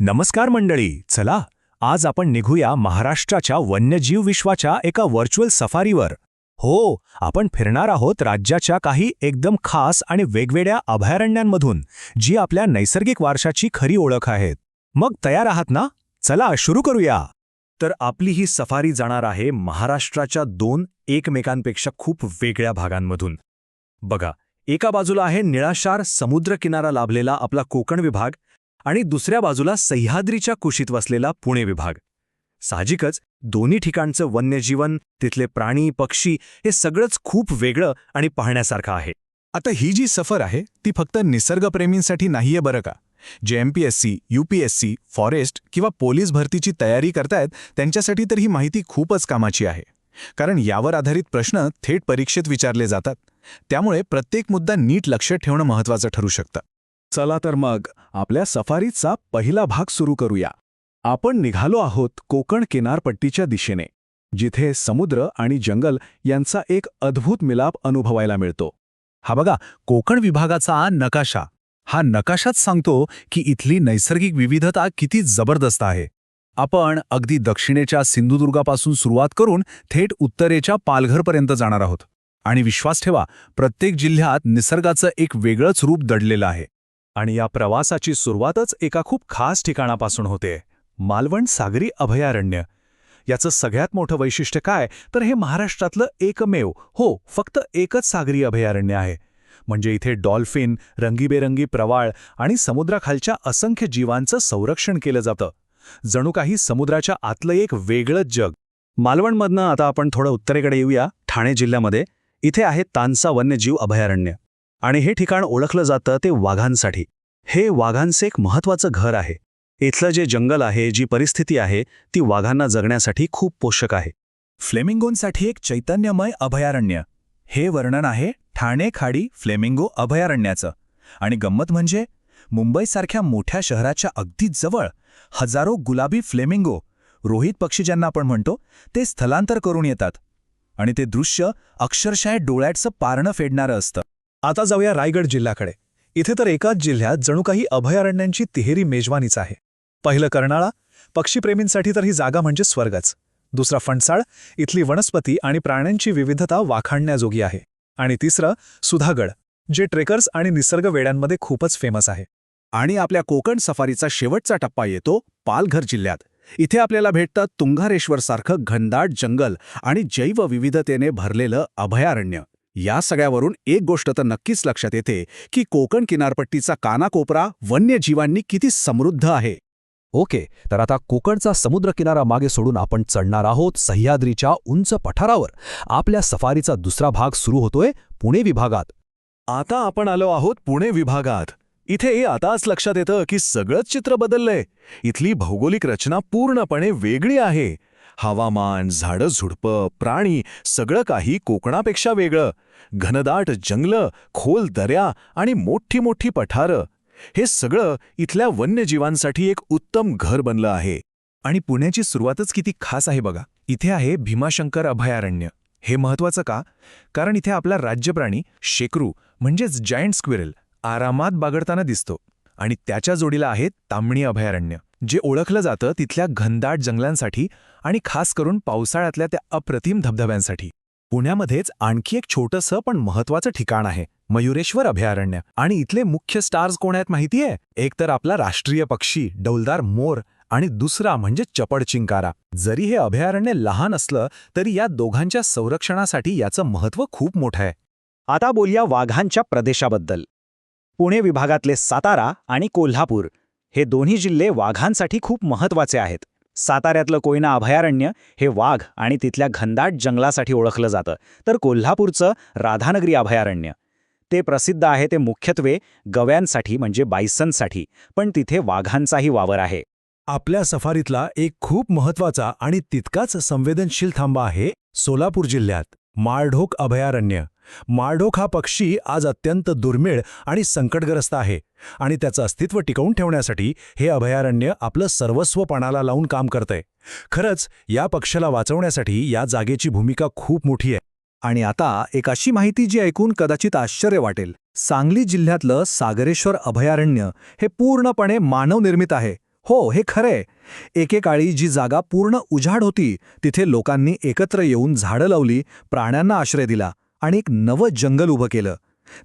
नमस्कार मंडळी चला आज आपण निघूया महाराष्ट्राच्या वन्यजीव विश्वाच्या एका व्हर्च्युअल सफारीवर. हो आपण फिरणार आहोत राज्याच्या काही एकदम खास आणि वेगवेगळ्या अभयारण्यांमधून जी आपल्या नैसर्गिक वारशाची खरी ओळख आहेत. मग तयार आहात ना? चला सुरू करूया. तर आपली ही सफारी जाणार आहे महाराष्ट्राच्या दोन एकमेकांपेक्षा खूप वेगळ्या भागांमधून. बघा एका बाजूला आहे निळाशार समुद्रकिनारा लाभलेला आपला कोकण विभाग आणि दुसऱ्या बाजूला सह्याद्रीच्या कुशीत वसलेला पुणे विभाग. साहजिकच दोन्ही ठिकाणचं वन्यजीवन तिथले प्राणी पक्षी हे सगळंच खूप वेगळं आणि पाहण्यासारखं आहे. आता ही जी सफर आहे ती फक्त निसर्गप्रेमींसाठी नाहीये बरं का? जे M P S C U P S C forest किंवा पोलीस भरतीची तयारी करतायत त्यांच्यासाठी तर ही माहिती खूपच कामाची आहे. कारण यावर आधारित प्रश्न थेट परीक्षेत विचारले जातात. त्यामुळे प्रत्येक मुद्दा नीट लक्ष ठेवणं महत्त्वाचं ठरू शकतं. चला तर मग आपल्या सफारीचा पहिला भाग सुरू करूया. आपण निघालो आहोत कोकण किनारपट्टीच्या दिशेने जिथे समुद्र आणि जंगल यांचा एक अद्भुत मिलाप अनुभवायला मिळतो. हा बघा कोकण विभागाचा नकाशा. हा नकाशाच सांगतो की इथली नैसर्गिक विविधता किती जबरदस्त आहे. आपण अगदी दक्षिणेच्या सिंधुदुर्गापासून सुरुवात करून थेट उत्तरेच्या पालघरपर्यंत जाणार आहोत. आणि विश्वास ठेवा प्रत्येक जिल्ह्यात निसर्गाचं एक वेगळंच रूप दडलेलं आहे. आणि या प्रवासाची सुरुवातच एका खूप खास ठिकाणापासून होते. मालवण सागरी अभयारण्य. याचं सगळ्यात मोठं वैशिष्ट्य काय? तर हे महाराष्ट्रातलं एकमेव हो फक्त एकच सागरी अभयारण्य आहे. म्हणजे इथे डॉल्फिन रंगीबेरंगी प्रवाळ आणि समुद्राखालच्या असंख्य जीवांचं संरक्षण केलं जातं. जणू काही समुद्राच्या आतलं एक वेगळंच जग. मालवणमधनं आता आपण थोडं उत्तरेकडे येऊया ठाणे जिल्ह्यामध्ये. इथे आहे तानसा वन्यजीव अभयारण्य. आणि हे ठिकाण ओळखलं जातं ते वाघांसाठी. हे वाघांचं एक महत्वाचं घर आहे. इथलं जे जंगल आहे जी परिस्थिती आहे ती वाघांना जगण्यासाठी खूप पोषक आहे. फ्लेमिंगोंसाठी एक चैतन्यमय अभयारण्य. हे वर्णन आहे ठाणे खाडी फ्लेमिंगो अभयारण्याचं. आणि गंमत म्हणजे मुंबईसारख्या मोठ्या शहराच्या अगदी जवळ हजारो गुलाबी फ्लेमिंगो रोहित पक्षी ज्यांना आपण म्हणतो ते स्थलांतर करून येतात. आणि ते दृश्य अक्षरशः डोळ्याचं पारणं फेडणारं असतं. आता जाऊया रायगड जिल्ह्याकडे. इथे तर एकाच जिल्ह्यात जणू काही अभयारण्यांची तिहेरी मेजवानीच आहे. पहिलं कर्नाळा पक्षीप्रेमींसाठी तर ही जागा म्हणजे स्वर्गच. दुसरा फणसाळ इथली वनस्पती आणि प्राण्यांची विविधता वाखाणण्याजोगी आहे. आणि तिसरं सुधागड जे ट्रेकर्स आणि निसर्ग वेड्यांमध्ये खूपच फेमस आहे. आणि आपल्या कोकण सफारीचा शेवटचा टप्पा येतो पालघर जिल्ह्यात. इथे आपल्याला भेटतं तुंगारेश्वरसारखं घनदाट जंगल आणि जैवविविधतेने भरलेलं अभयारण्य. या सगळ्यावरून एक गोष्ट तर नक्कीच लक्षात येते की कोकण किनारपट्टीचा कानाकोपरा वन्यजीवांनी किती समृद्ध आहे. ओके तर आता कोकणचा समुद्रकिनारा मागे सोडून आपण चढणार आहोत सह्याद्रीच्या उंच पठारावर. आपल्या सफारीचा दुसरा भाग सुरू होतोय पुणे विभागात. आता आपण आलो आहोत पुणे विभागात. इथे आताच लक्षात येतं की सगळंच चित्र बदललंय. इथली भौगोलिक रचना पूर्णपणे वेगळी आहे. हवामान झाडं झुडपं प्राणी सगळं काही कोकणापेक्षा वेगळं. घनदाट जंगलं खोल दऱ्या आणि मोठी मोठी पठारं. हे सगळं इथल्या वन्यजीवांसाठी एक उत्तम घर बनलं आहे. आणि पुण्याची सुरुवातच किती खास आहे बघा. इथे आहे भीमाशंकर अभयारण्य. हे महत्वाचं का? कारण इथे आपला राज्यप्राणी शेकरू म्हणजेच जायंट स्क्विरल आरामात बागडताना दिसतो. आणि त्याच्या जोडीला आहे तांबणी अभयारण्य. जे ओळखलं जातं तिथल्या घनदाट जंगलांसाठी आणि खास करून पावसाळ्यातल्या त्या अप्रतिम धबधब्यांसाठी. पुण्यामध्येच आणखी एक छोटंसं पण महत्वाचं ठिकाण आहे मयुरेश्वर अभयारण्य. आणि इथले मुख्य स्टार्स कोण आहेत माहितीये? एक तर आपला राष्ट्रीय पक्षी डौलदार मोर आणि दुसरा म्हणजे चपड चिंकारा. जरी हे अभयारण्य लहान असलं तरी या दोघांच्या संरक्षणासाठी याचं महत्त्व खूप मोठं आहे. आता बोलूया वाघांच्या प्रदेशाबद्दल. पुणे विभागातले सातारा आणि कोल्हापूर हे दोन्ही जिल्हे वाघांसाठी खूप महत्त्वाचे आहेत. साताऱ्यातलं कोयना अभयारण्य हे वाघ आणि तिथल्या घनदाट जंगलासाठी ओळखलं जातं. तर कोल्हापूरचं राधानगरी अभयारण्य. ते प्रसिद्ध आहे ते मुख्यत्वे गव्यांसाठी म्हणजे बायसनसाठी पण तिथे वाघांचाही वावर आहे. आपल्या सफारीतला एक खूप महत्त्वाचा आणि तितकाच संवेदनशील थांबा आहे सोलापूर जिल्ह्यात माळढोक अभयारण्य. माळढोक हा पक्षी आज अत्यंत दुर्मिळ आणि संकटग्रस्त आहे आणि त्याचं अस्तित्व टिकवून ठेवण्यासाठी हे अभयारण्य आपलं सर्वस्व पणाला लावून काम करतंय. खरंच या पक्षाला वाचवण्यासाठी या जागेची भूमिका खूप मोठी आहे. आणि आता एक अशी माहिती जी ऐकून कदाचित आश्चर्य वाटेल. सांगली जिल्ह्यातलं सागरेश्वर अभयारण्य हे पूर्णपणे मानवनिर्मित आहे. हो हे खरंय एकेकाळी जी जागा पूर्ण उजाड होती तिथे लोकांनी एकत्र येऊन झाडं लावली प्राण्यांना आश्रय दिला. आणि एक नवं जंगल उभं केलं.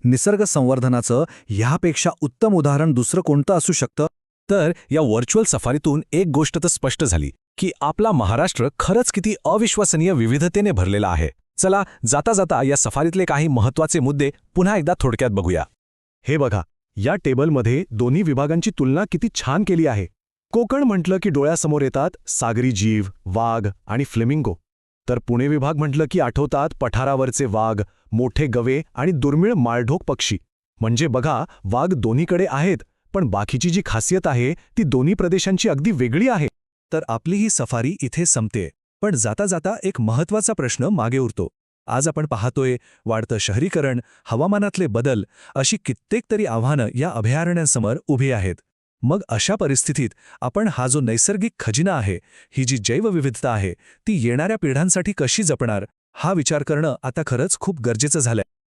निसर्ग संवर्धनाचं ह्यापेक्षा उत्तम उदाहरण दुसरं कोणतं असू शकतं? तर या व्हर्च्युअल सफारीतून एक गोष्ट तर स्पष्ट झाली की आपला महाराष्ट्र खरंच किती अविश्वसनीय विविधतेने भरलेला आहे. चला जाता जाता या सफारीतले काही महत्त्वाचे मुद्दे पुन्हा एकदा थोडक्यात बघूया. हे बघा या टेबलमध्ये दोन्ही विभागांची तुलना किती छान केली आहे. कोकण म्हटलं की डोळ्यासमोर येतात सागरी जीव वाघ आणि फ्लेमिंगो. तर पुणे विभाग म्हटलं की आठवतात पठारावरचे वाघ मोठे गवे आणि दुर्मिळ माळढोक पक्षी. म्हणजे बघा वाघ दोन्हीकडे आहेत पण बाकीची जी खासियत आहे ती दोन्ही प्रदेशांची अगदी वेगळी आहे. तर आपली ही सफारी इथे संपते पण जाता जाता एक महत्त्वाचा प्रश्न मागे उरतो. आज आपण पाहतोय वाढतं शहरीकरण हवामानातले बदल अशी कित्येक तरी आव्हानं या अभयारण्यांसमोर उभी आहेत. मग अशा परिस्थितीत आपण हा जो नैसर्गिक खजिना आहे ही जी जैवविविधता आहे ती येणाऱ्या पिढ्यांसाठी कशी जपणार हा विचार करणं आता खरंच खूप गरजेचं झालंय.